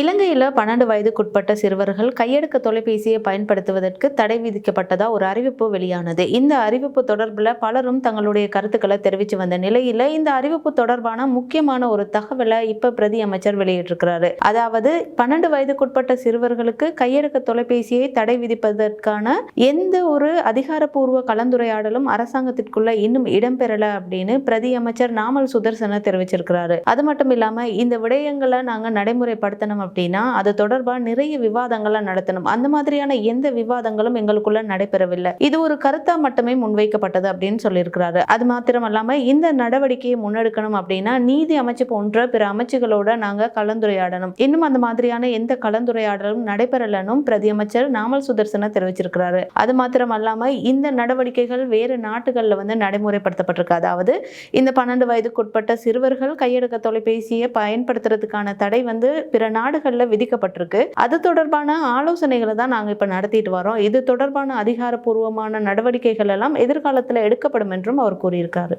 இலங்கையில் பன்னெண்டு வயதுக்குட்பட்ட சிறுவர்கள் கையெடுக்க தொலைபேசியை பயன்படுத்துவதற்கு தடை விதிக்கப்பட்டதா ஒரு அறிவிப்பு வெளியானது. இந்த அறிவிப்பு தொடர்பில் பலரும் தங்களுடைய கருத்துக்களை தெரிவித்து வந்த நிலையில் இந்த அறிவிப்பு தொடர்பான முக்கியமான ஒரு தகவலை இப்ப பிரதி அமைச்சர் வெளியிட்டிருக்கிறாரு. அதாவது பன்னெண்டு வயதுக்குட்பட்ட சிறுவர்களுக்கு கையெடுக்க தொலைபேசியை தடை விதிப்பதற்கான எந்த ஒரு அதிகாரப்பூர்வ கலந்துரையாடலும் அரசாங்கத்திற்குள்ள இன்னும் இடம்பெறல அப்படின்னு பிரதி அமைச்சர் நாமல் சுதர்சன தெரிவிச்சிருக்கிறாரு. அது மட்டும் இல்லாம இந்த விடயங்களை நாங்க நடைமுறைப்படுத்தணும் அப்படின்னா அது தொடர்பாக நிறைய விவாதங்களை நடத்தணும். அந்த மாதிரியான எந்த விவாதங்களும் எங்களுக்குள்ள நடைபெறவில்லை. இது ஒரு கருத்தா மட்டுமே முன்வைக்கப்பட்டது அப்படின்னு சொல்லியிருக்கிறாரு. அது மாத்திரமல்லாமல் இந்த நடவடிக்கையை முன்னெடுக்கணும் அப்படின்னா நீதி அமைச்சு போன்ற பிற அமைச்சுகளோட நாங்க கலந்துரையாடணும். இன்னும் அந்த மாதிரியான எந்த கலந்துரையாடலும் நடைபெறலனும் பிரதியமைச்சர் நாமல் சுதர்சன தெரிவிச்சிருக்கிறாரு. அது மாத்திரம் அல்லாம இந்த நடவடிக்கைகள் வேறு நாடுகளில் வந்து நடைமுறைப்படுத்தப்பட்டிருக்கு. அதாவது இந்த பன்னெண்டு வயதுக்குட்பட்ட சிறுவர்கள் கையெடுக்க தொலைபேசியை பயன்படுத்துறதுக்கான தடை வந்து பிற நாடு நாடுகளில் விதிக்கப்பட்டிருக்கு. அது தொடர்பான ஆலோசனைகளை தான் நாங்கள் இப்போ நடத்திட்டு வரோம். இது தொடர்பான அதிகாரப்பூர்வமான நடவடிக்கைகள் எல்லாம் எதிர்காலத்தில் எடுக்கப்படும் என்றும் அவர் கூறியிருக்காரு.